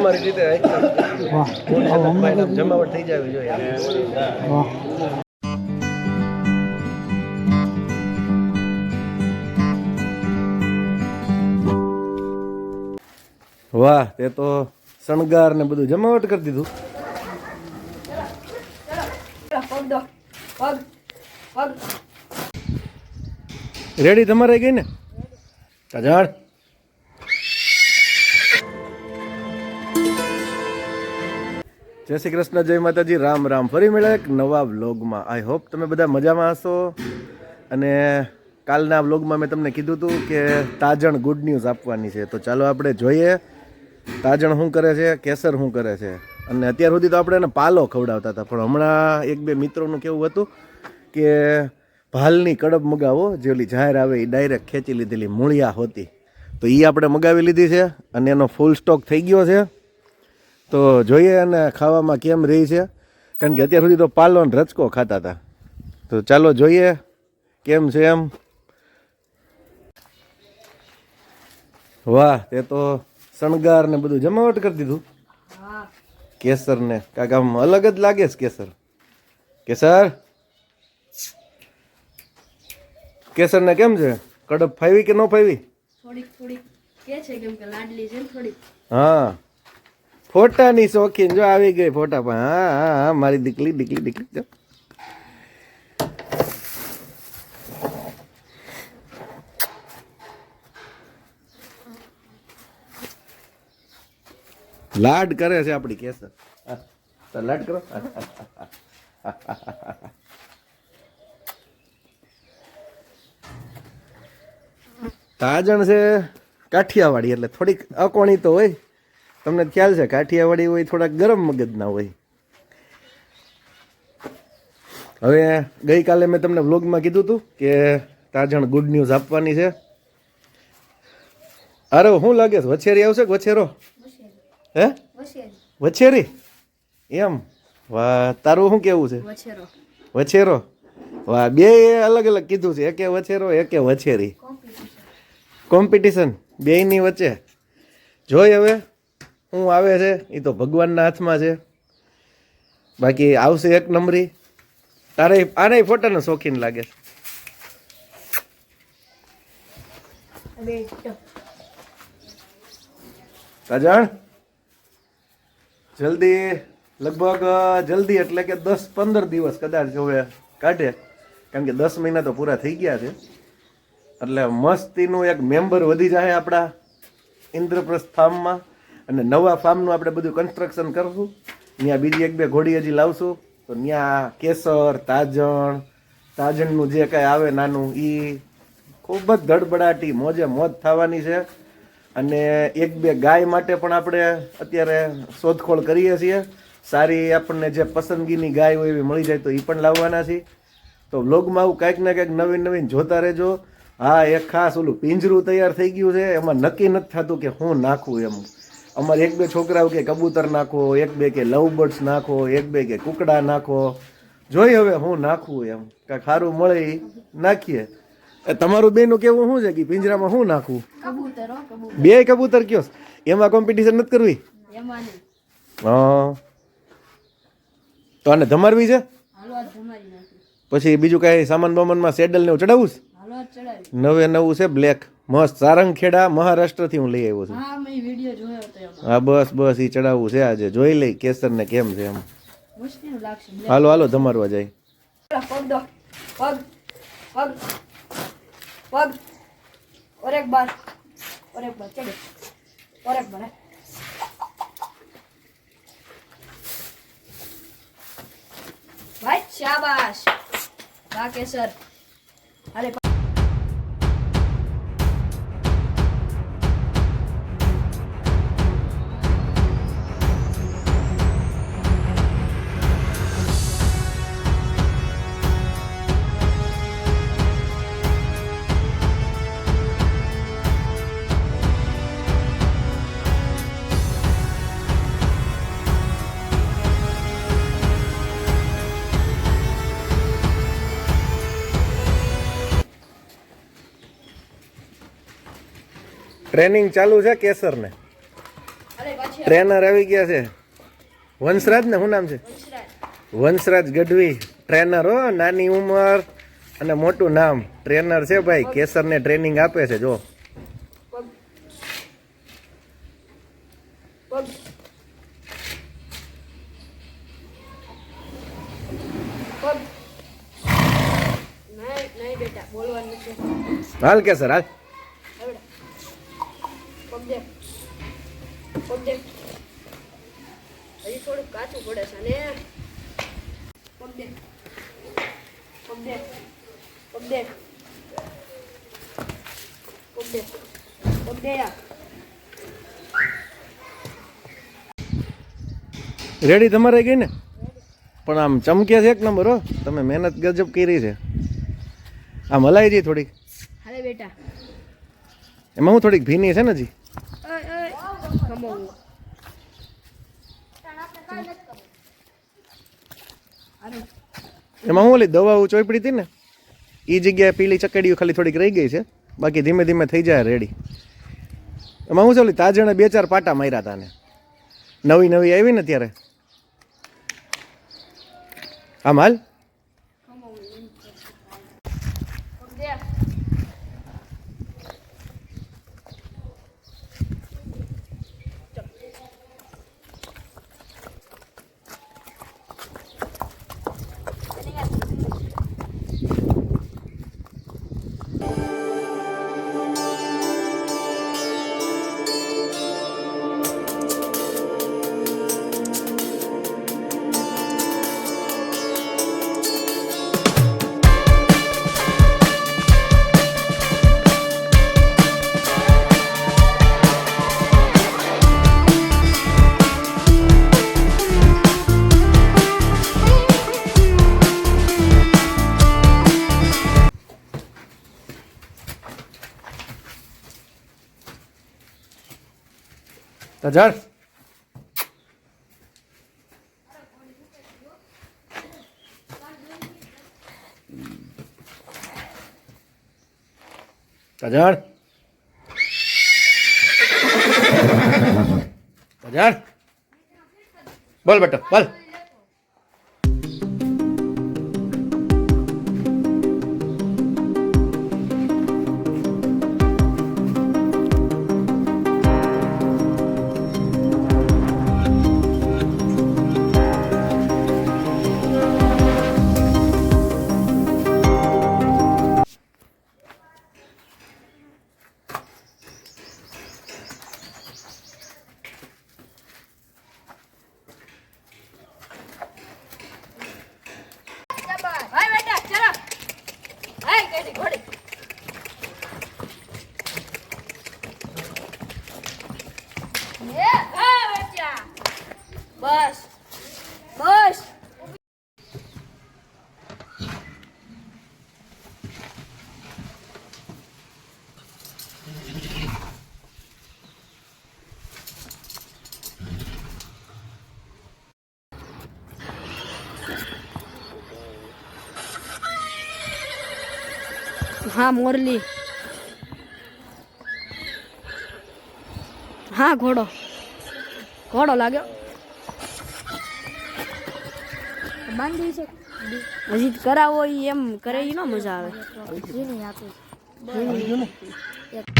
તમારી રીતે જમાવટ થઈ જવી જોઈએ. વાહ. તે તો શણગાર ને બધું જમાવટ કરી દીધું. રેડી તમારે ગઈ ને? જાણ જય શ્રી કૃષ્ણ, જય માતાજી. રામ રામ. ફરી મળ્યા એક નવા વ્લોગમાં. આઈ હોપ તમે બધા મજામાં હશો. અને કાલના વ્લોગમાં મેં તમને કીધું હતું કે તાજણ ગુડ ન્યૂઝ આપવાની છે. તો ચાલો આપણે જોઈએ, તાજણ શું કરે છે, કેસર શું કરે છે. અને અત્યાર સુધી તો આપણે એને પાલો ખવડાવતા હતા. પણ હમણાં એક બે મિત્રોનું કેવું હતું કે ભાલની કડબ મગાવો, જે ઓલી જાહેર આવે એ ડાયરેક્ટ ખેંચી લીધેલી મૂળિયા હોતી. તો એ આપણે મગાવી લીધી છે અને એનો ફૂલ સ્ટોક થઈ ગયો છે. તો જોઈએ અને ખાવામાં કેમ રહી છે. કારણ કે અત્યાર સુધી તો પાલો અને રચકો ખાતા હતા. તો ચાલો જોઈએ કેમ છે એમ. વાહ તે તો શણગાર ને બધું જમાવટ કરી દીધું. કેસર ને કાંક આમ અલગ જ લાગે છે કેસર. કેસર? કેસર ને કેમ છે? કડપ ફાવી કે ન ફાવી થોડીક થોડીક. કે છે કેમ કે લાડલી છે થોડીક. હા. ફોટાની શોખીન જો આવી ગઈ ફોટા પણ હા હા મારી દીકલી દીકલી દીકલી જો. લાડ કરે છે આપણી કેસર. તો લાડ કરો. તાજણ છે કાઠિયાવાડી, એટલે થોડીક અકોણી તો હોય. તમને ખ્યાલ છે કાઠિયાવાડી હોય થોડાક ગરમ મગજના હોય. હવે ગઈકાલે મેં તમને વ્લોગમાં કીધું હતું કે તાજણ ગુડ ન્યૂઝ આપવાની છે. અરે શું લાગે છે? વછેરી આવશે કે વછેરો? હે? વછેરી. વછેરી? એમ? વાહ તારું શું કેવું છે? વછેરો. વછેરો? વાહ બે અલગ અલગ કીધું છે. એકે વછેરો એકે વછેરી. કોમ્પિટિશન બેયની વચ્ચે. જોઈ હવે. શું આવે છે એ તો ભગવાનના હાથમાં છે. બાકી આવશે એક નંબરી. તારે આને ફોટાનો શોખીન લાગે કાજણ જલ્દી લગભગ જલ્દી એટલે કે દસ પંદર દિવસ કદાચ જોવે કાઢે. કારણ કે દસ મહિના તો પૂરા થઈ ગયા છે. એટલે મસ્તીનું એક મેમ્બર વધી જાય આપણા ઇન્દ્રપ્રસ્થ ફાર્મમાં અને નવા ફાર્મનું આપણે બધું કન્સ્ટ્રક્શન કરશું. ત્યાં બીજી એક બે ઘોડી હજી લાવશું. તો ત્યાં કેસર, તાજણ, તાજણનું જે કાંઈ આવે નાનું એ ખૂબ જ ધડબડાટી, મોજે મોજ થવાની છે. અને એક બે ગાય માટે પણ આપણે અત્યારે શોધખોળ કરીએ છીએ. સારી આપણને જે પસંદગીની ગાય હોય એવી મળી જાય તો એ પણ લાવવાના છીએ. તો વ્લોગમાં આવું કાંઈક ને કાંઈક નવીન નવીન જોતા રહેજો. હા, એક ખાસ ઓલું પિંજરું તૈયાર થઈ ગયું છે. એમાં નક્કી નથી થતું કે હું નાખું એમ. અમારે એક બે છોકરાઓ કે કબૂતર નાખો એક બે કે લવ બર્ડ્સ નાખો એક બે કે કુકડા નાખો. જોઈ હવે હું નાખવું એમ. કાંઈક સારું મળે નાખીએ. તમારું બેનું કેવું શું છે? કે પિંજરામાં શું નાખવું? બે કબૂતર કયો? એમાં કોમ્પિટિશન નથી કરવી? હા. તો આને ધમારવી છે? પછી બીજું કાંઈ સામાન બામાનમાં સેડલ ને એવું ચડાવવું છે? નવે નવું છે બ્લેક. મસ્ત. સારંગખેડા મહારાષ્ટ્રથી હું લઈ આવ્યો છું. હા બસ બસ એ ચડાવવું છે આજે. જોઈ લઈ કેસર ને કેમ છે એમ. હાલો હાલો ધમારવા જાય. ભાઈ શાબાશ. પગ ટ્રેનિંગ ચાલુ છે કેસર ને ટ્રેનર આવી ગયા છે. વંશરાજ ને શું નામ છે? વંશરાજ. ગઢવી ટ્રેનર હો નાની ઉંમર અને મોટું નામ. ટ્રેનર છે ભાઈ કેસરને ટ્રેનિંગ આપે છે જો. હાલ કેસર હાલ. રેડી તમારે ગઈ ને? પણ આમ ચમકે છે એક નંબર હો. તમે મહેનત ગજબ કરી છે. આમ મલાઈ જઈ થોડીક. હાલે બેટા. એમાં હું થોડીક ભીની છે ને જી એમાં હું ઓલી દવાઓ ચોપડી હતી ને એ જગ્યાએ પીલી ચકડીઓ ખાલી થોડીક રહી ગઈ છે. બાકી ધીમે ધીમે થઈ જાય રેડી એમાં હું છે ઓલી તાજણે બે ચાર પાટા માર્યા હતા ને. નવી નવી આવી ને ત્યારે. આમ હાલ? તો જળ તજણ તજણ બોલ બેટા બોલ. બસ. બસ. હા મોરલી. હા ઘોડો. ઘોડો લાગ્યો. બાંધી છે. હજી કરાવો ઈ એમ કરે ઈ ન મજા આવે. ઝીણી આપી.